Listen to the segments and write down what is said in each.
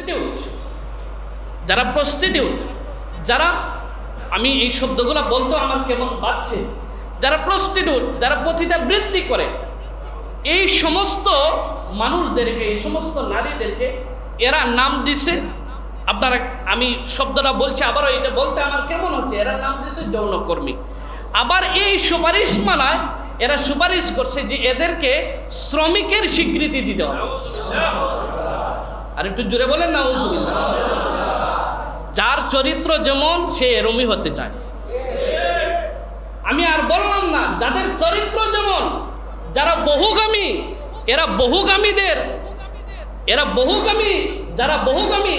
Prostitute যারা prostitute যারা আমি এই শব্দগুলো বলতো আমার কেমন বাজছে। যারা প্রস্টিটিউট যারা পথিতা বৃত্তি করে, এই সমস্ত মানুষদেরকে, এই সমস্ত নারীদেরকে এরা নাম দিছে। আপনারা আমি শব্দটা বলছি, আবারও এটা বলতে আমার কেমন হচ্ছে? এরা নাম দিছে যৌনকর্মী। আবার এই সুপারিশমালায় এরা সুপারিশ করছে যে এদেরকে শ্রমিকের স্বীকৃতি দিতে হবে। আর একটু জোরে বলেন না যার চরিত্র যেমন, সে এরমই হতে চায়। আমি আর বললাম না, যাদের চরিত্র যেমন, যারা বহুগামী, এরা বহুগামীদের, এরা বহুগামী, যারা বহুগামী,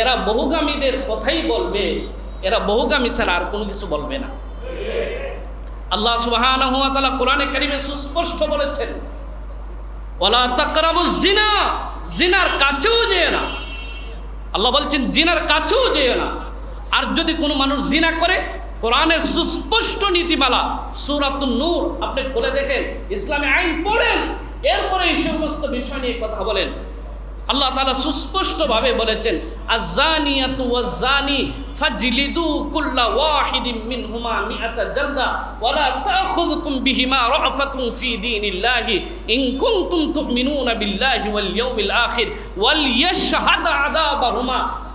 এরা বহুগামীদের কথাই বলবে। এরা বহুগামী ছাড়া আর কোনো কিছু বলবে না। আল্লাহ তাআলা কোরআনে কারিমে সুস্পষ্ট বলেছেন, ওয়ালা তাকরাবুজ জিনা জিনার কাছেও যেও না। আল্লাহ বলছেন, জিনার কাছেও যেও না। আর যদি কোনো মানুষ জিনা করে, কোরআনের সুস্পষ্ট নীতিমালা সুরাত নূর, আপনি খুলে দেখেন, ইসলামে আইন পড়েন, এরপরে এই সমস্ত বিষয় নিয়ে কথা বলেন। আল্লাহ তালা সুস্পষ্টভাবে বলেছেন আজানিয়াতু ওয়াজানি ফাজলিদু কুল্লা ওয়াহিদিন মিনহুমা মিআতা জালদা ওয়ালা তাখুযুকুম বিহিমা রাফাতুন ফি দীনিল্লাহি ইন কুনতুম তুমিনুনা বিল্লাহি ওয়াল ইয়াউমিল আখির ওয়াল ইয়াশহাদ আযাবাহুমা তাইফাতুম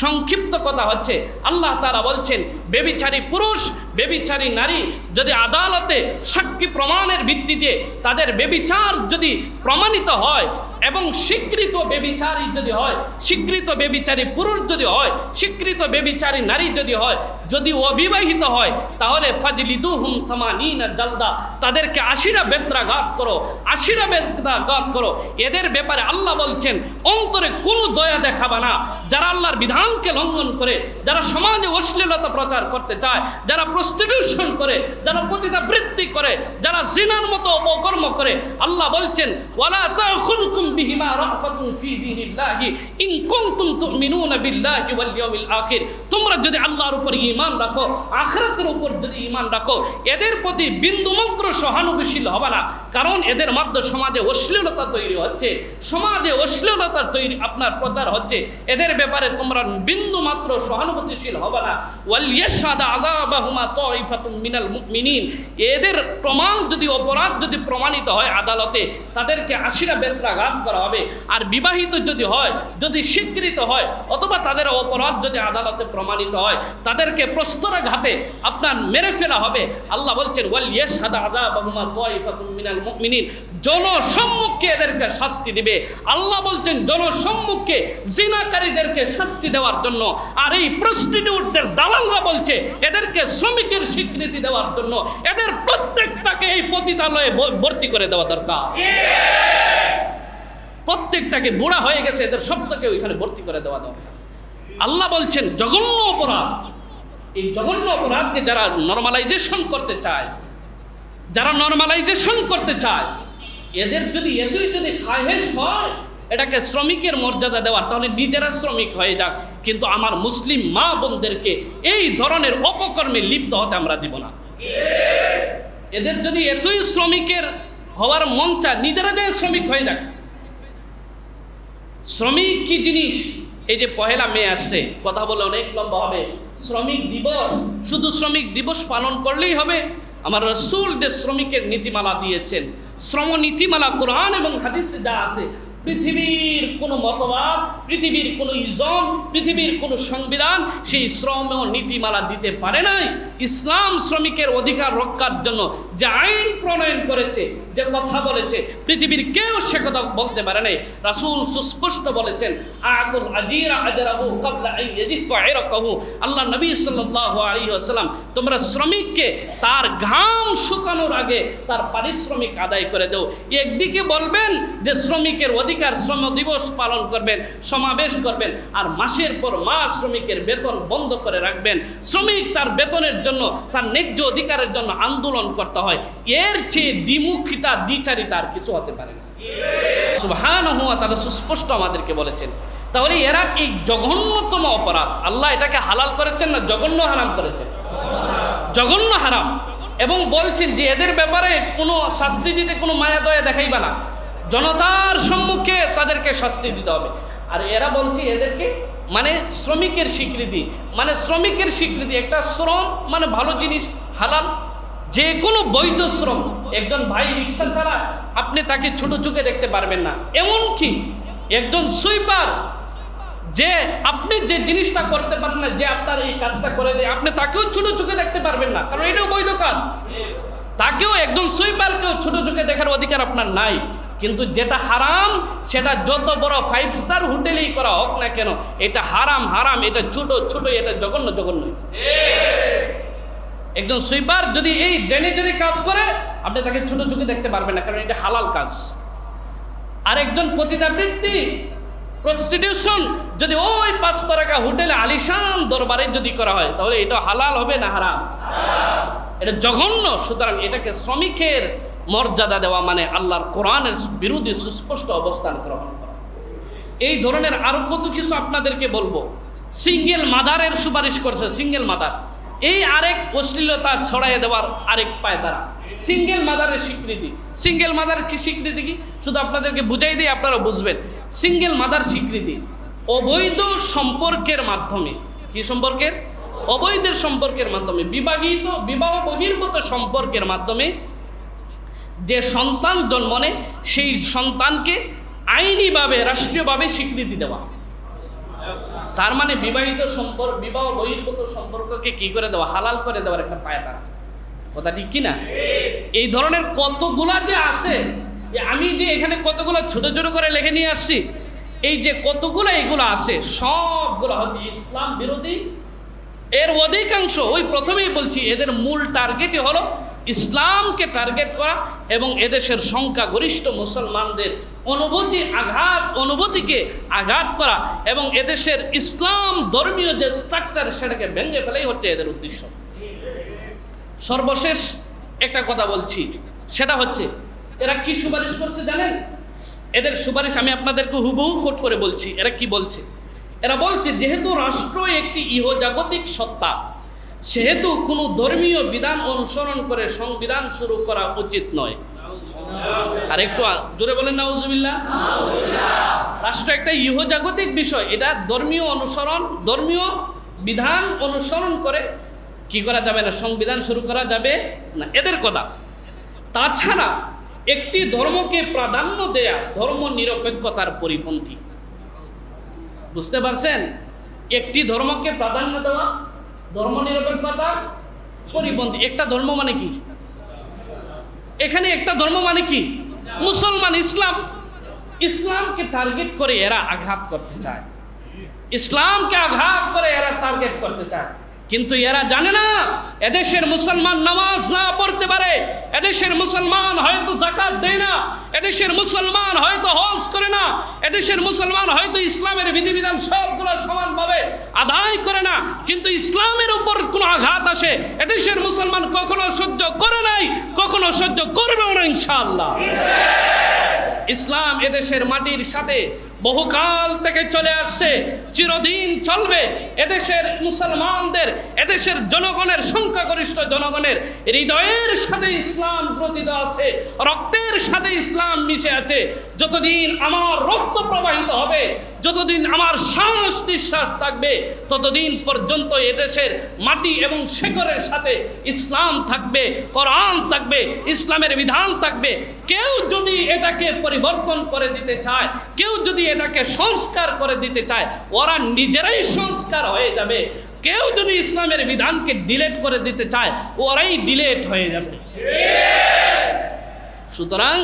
সংক্ষিপ্ত কথা হচ্ছে, আল্লাহ তারা বলছেন বেবিচারী পুরুষ বেবিচারী নারী যদি আদালতে সাক্ষী প্রমাণের ভিত্তিতে তাদের বেবিচার যদি প্রমাণিত হয় এবং স্বীকৃত বেবিচারী যদি হয়, স্বীকৃত বেবিচারী পুরুষ যদি হয়, স্বীকৃত বেবিচারী নারী যদি হয়, যদি অবিবাহিত হয়, তাহলে ফাজলিদু হুম সামানিনা জালদা। তাদেরকে আশিরা বেত্রাঘাত করো, আশিরা বেত্রাঘাত করো। এদের ব্যাপারে আল্লাহ বলছেন, অন্তরে কোনো দয়া দেখাবা না। যারা আল্লাহর বিধানকে লঙ্ঘন করে, যারা সমাজে অশ্লীলতা প্রচার করতে চায়, যারা প্রস্টিটিউশন করে, যারা পতিতাবৃত্তি করে, যারা জিনার মতো অপকর্ম করে, আল্লাহ বলছেন তোমরা যদি আল্লাহর উপর ঈমান রাখো, আখিরাতের উপর যদি ঈমান রাখো, এদের প্রতি বিন্দুমাত্র সহানুভূতিশীল হবে না। কারণ এদের মধ্যে সমাজে অশ্লীলতা তৈরি হচ্ছে, সমাজে অশ্লীলতা তৈরি আপনার প্রচার হচ্ছে। এদের ব্যাপারে তোমরা বিন্দু মাত্র সহানুভূতিশীল হবে না। ওয়াল ইয়াশহাদা আযাবাহুমা তাইফাতুম মিনাল মুমিনিন। এদের প্রমাণ যদি, অপরাধ যদি প্রমাণিত হয় আদালতে, তাদেরকে আশিরা বেত্রাঘাত করা হবে। আর বিবাহিত যদি হয়, যদি স্বীকৃত হয়, অথবা তাদের অপরাধ যদি আদালতে প্রমাণিত হয়, তাদেরকে প্রস্তরাঘাতে আপনার মেরে ফেলা হবে। আল্লাহ বলছেন, ওয়াল ইয়াশহাদা আযাবাহুমা তাইফাতুম মিনাল মুমিনিন। জনসম্মুখে এদেরকে শাস্তি দিবে। আল্লাহ বলছেন জনসম্মুখে জিনাকারীদেরকে শাস্তি দেওয়ার জন্য। আর এই প্রস্টিটিউটদের দালালরা বলছে, এদেরকে শ্রমিকের স্বীকৃতি দেওয়ার জন্য। এদের প্রত্যেকটাকে এই পতিতালয়ে ভর্তি করে দেওয়া দরকার। প্রত্যেকটাকে বুড়া হয়ে গেছে, এদের সবটাকে ওইখানে ভর্তি করে দেওয়া দরকার। আল্লাহ বলছেন, জঘন্য অপরাধ। এই জঘন্য অপরাধকে যারা নর্মালাইজেশন করতে চায়, যারা নর্মালাইজেশন করতে চায়, এদের যদি এতই যদি খাহেস হয় এটাকে শ্রমিকের মর্যাদা দেওয়া, তাহলে নিজেরা শ্রমিক হয়ে যাক। কিন্তু আমার মুসলিম মা বোনদেরকে এই ধরনের অপকর্মে লিপ্ত হতে আমরা দিব না। এদের যদি এতই শ্রমিকের হওয়ার মন চায়, নিজেরা যে শ্রমিক হয়ে যাক। শ্রমিক কি জিনিস? এই যে পহেলা মে আসছে, কথা বলে অনেক লম্বা হবে। শ্রমিক দিবস, শুধু শ্রমিক দিবস পালন করলেই হবে। আমার রসুল যে শ্রমিকের নীতিমালা দিয়েছেন শ্রম নীতিমালা কোরআন এবং হাদিসে যা আছে পৃথিবীর কোনো মতবাদ, পৃথিবীর কোনো ইজম, পৃথিবীর কোনো সংবিধান সেই শ্রম নীতিমালা দিতে পারে নাই। ইসলাম শ্রমিকের অধিকার রক্ষার জন্য যে আইন প্রণয়ন করেছে, যে কথা বলেছে, পৃথিবীর কেউ সে কথা বলতে পারে নাই। রাসূল সুস্পষ্ট বলেছেন আয়াতুল আজিরা আজরাহু ক্বাবলা আন ইয়াজিফা ইরকাহু। আল্লাহ নবী সাল্লাল্লাহু আলাইহি ওয়াসাল্লাম, তোমরা শ্রমিককে তার ঘাম শুকানোর আগে তার পারিশ্রমিক আদায় করে দাও। একদিকে বলবেন যে শ্রমিকের অধিকার শ্রম দিবস পালন করবেন, সমাবেশ করবেন, আর মাসের পর মাস শ্রমিকের বেতন বন্ধ করে রাখবেন। শ্রমিক তার বেতনের জন্য, তার ন্যায্য অধিকারের জন্য আন্দোলন করতে হয়, এর চেয়ে দ্বিমুখিতা, দ্বিচারিতা আর কিছু হতে পারে না। সুবহানাহু ওয়া তাআলা সুস্পষ্ট আমাদেরকে বলেছেন। তাহলে এরা এই জঘন্যতম অপরাধ। আল্লাহ এটাকে হালাল করেছেন না জঘন্য হারাম করেছেন? জঘন্য হারাম। এবং বলছেন যে এদের ব্যাপারে কোনো শাস্তি দিতে কোনো মায়া দয়া দেখাইবা না। জনতার সম্মুখে তাদেরকে শাস্তি দিতে হবে। আর এরা বলছে এদেরকে মানে শ্রমিকের স্বীকৃতি। মানে শ্রমিকের স্বীকৃতি, একটা শ্রম মানে ভালো জিনিস, হালাল। যে কোনো বৈধ শ্রম, একজন ভাই রিক্সা ছাড়া আপনি তাকে ছোট চোখে দেখতে পারবেন না। এমন কি একজন সুইপার, যে আপনি যে জিনিসটা করতে পারেন না, যে আপনার এই কাজটা করে দেয়, আপনি তাকেও ছোট চোখে দেখতে পারবেন না, কারণ এটাও বৈধ কাজ। তাকেও, একজন সুইপারকেও ছোট চোখে দেখার অধিকার আপনার নাই। কিন্তু যেটা হারাম, সেটা যত বড় ফাইভ স্টার হোটেলেই করা হোক না কেন, এটা হারাম হারাম, এটা ছোট ছোট, এটা জঘন্য জঘন্য। একজন সুইপার যদি এই ড্রেনে যদি কাজ করে, আপনি তাকে ছোট চোখে দেখতে পারবেন না, কারণ এটা হালাল কাজ। আর একজন পতিতাবৃত্তি প্রস্টিটিউশন যদি ওই পাঁচ তারকা হোটেলে আলিশান দরবারে যদি করা হয়, তাহলে এটা হালাল হবে না হারাম? এটা জঘন্য, সুতরাং এটাকে শ্রমিকের মর্যাদা দেওয়া মানে আল্লাহর কোরআনের বিরুদ্ধে সুস্পষ্ট অবস্থান গ্রহণ করা। এই ধরনের আরও কত কিছু আপনাদেরকে বলব। সিঙ্গেল মাদারের সুপারিশ করছে সিঙ্গেল মাদার এই আরেক অশ্লীলতা ছড়াইয়ে দেওয়ার আরেক পায় তারা। সিঙ্গেল মাদারের স্বীকৃতি। সিঙ্গেল মাদার কি স্বীকৃতি কি? শুধু আপনাদেরকে বুঝাই দিয়ে আপনারা বুঝবেন। সিঙ্গেল মাদার স্বীকৃতি। অবৈধ সম্পর্কের মাধ্যমে। কি সম্পর্কের? অবৈধ সম্পর্কের মাধ্যমে। বিবাহিত, বিবাহ বহির্ভূত সম্পর্কের মাধ্যমে যে সন্তান জন্ম নেয়, সেই সন্তানকে আইনিভাবে, রাষ্ট্রীয়ভাবে স্বীকৃতি দেওয়া। তার মানে বিবাহিত সম্পর্ক বিবাহ বহির্ভূত সম্পর্ককে কি করে দেওয়া? হালাল করে দেওয়ার একটা পায় তারা। কথা ঠিক কিনা? এই ধরনের কতগুলা যে আছে যে আমি যে এখানে কতগুলো ছোট ছোট করে লিখে নিয়ে আসছি এই যে কতগুলো এগুলো আছে সবগুলো হচ্ছে ইসলাম বিরোধী। এর অধিকাংশ ওই প্রথমেই বলছি এদের মূল টার্গেটই হলো ইসলামকে টার্গেট করা এবং এদেশের সংখ্যাগরিষ্ঠ মুসলমানদের অনুভূতি আঘাত, অনুভূতিকে আঘাত করা এবং এদেশের ইসলাম ধর্মীয় যে স্ট্রাকচার সেটাকে ভেঙে ফেলাই হচ্ছে এদের উদ্দেশ্য। সর্বশেষ একটা কথা বলছি, সেটা হচ্ছে, এরা কি সুপারিশ করছে জানেন? এদের সুপারিশ আমি আপনাদেরকে হুবহু কোট করে বলছি, এরা কি বলছে? এরা বলছে, যেহেতু রাষ্ট্র একটি ইহজাগতিক সত্তা সেহেতু কোনো ধর্মীয় বিধান অনুসরণ করে সংবিধান শুরু করা উচিত নয়। আর একটু জোরে বলেন, নাউজুবিল্লাহ। রাষ্ট্র একটা ইহজাগতিক বিষয়। এটা ধর্মীয় অনুসরণ, ধর্মীয় বিধান অনুসরণ করে কি করা যাবে না, সংবিধান শুরু করা যাবে না, এদের কথা। তাছাড়া একটি ধর্মকে প্রাধান্য দেয়া ধর্ম নিরপেক্ষতার পরিপন্থী। বুঝতে পারছেন? একটি ধর্মকে প্রাধান্য দেওয়া ধর্ম নিরপেক্ষতা পরিপন্থী। একটা ধর্ম মানে কি? এখানে একটা ধর্ম মানে কি? মুসলমান, ইসলাম। ইসলামকে টার্গেট করে এরা আঘাত করতে চায়। ইসলামকে আঘাত করে এরা টার্গেট করতে চায়। কিন্তু এরা জানে না, এদেশের মুসলমান নামাজ না পড়তে পারে, এদেশের মুসলমান হয়তো জাকাত দেয় না, এদেশের মুসলমান হয়তো হজ করে না, এদেশের মুসলমান হয়তো ইসলামের বিধিবিধান সবগুলো সমানভাবে আদায় করে না, কিন্তু ইসলামের উপর কোনো আঘাত আসে, এদেশের মুসলমান কখনো সহ্য করে নাই, কখনো সহ্য করবেও না ইনশাআল্লাহ। ইসলাম এদেশের মাটির সাথে বহুকাল থেকে চলে আসছে, চিরদিন চলবে। এদেশের মুসলমানদের, এদেশের জনগণের, সংখ্যাগরিষ্ঠ জনগণের হৃদয়ের সাথে ইসলাম গ্রথিত আছে, রক্তের সাথে ইসলাম মিশে আছে। যতদিন আমার রক্ত প্রবাহিত হবে, যতদিন আমার শ্বাস নিঃশ্বাস থাকবে, ততদিন পর্যন্ত এদেশের মাটি এবং শেখরের সাথে ইসলাম থাকবে, কোরআন থাকবে, ইসলামের বিধান থাকবে। কেউ যদি এটাকে পরিবর্তন করে দিতে চায়, কেউ যদি এটাকে সংস্কার করে দিতে চায়, ওরা নিজেরাই সংস্কার হয়ে যাবে। কেউ যদি ইসলামের বিধানকে ডিলেট করে দিতে চায়, ওরাই ডিলেট হয়ে যাবে। সুতরাং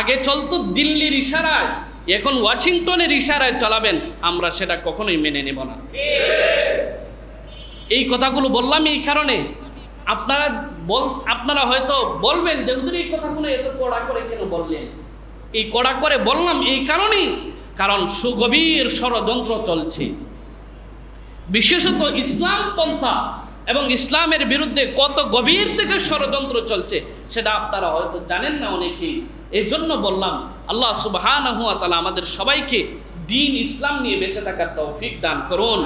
আগে চলতো দিল্লির ইশারায়, এখন ওয়াশিংটনের ইশারায় চালাবেন, আমরা সেটা কখনোই মেনে নেব না। এই কথাগুলো বললাম এই কারণে। আপনারা বল আপনারা হয়তো বলবেন যে এই কথাগুলো এত কড়া করে কেন বললেন? এই কড়া করে বললাম, এই কারণেই, কারণ সুগভীর ষড়যন্ত্র চলছে। বিশেষত ইসলাম পন্থা এবং ইসলামের বিরুদ্ধে কত গভীর থেকে ষড়যন্ত্র চলছে, সেটা আপনারা হয়তো জানেন না অনেকেই। এই জন্য বললাম, আল্লাহ সুবহান তালা আমাদের সবাইকে দিন ইসলাম নিয়ে বেঁচে থাকার তৌফিক দান করুন।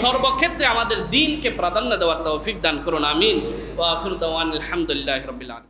সর্বক্ষেত্রে আমাদের দিনকে প্রাধান্য দেওয়ার তৌফিক দান করুন, আমিন। ওয়া আখিরু দাওয়ানা আলহামদুলিল্লাহি রাব্বিল আলামিন।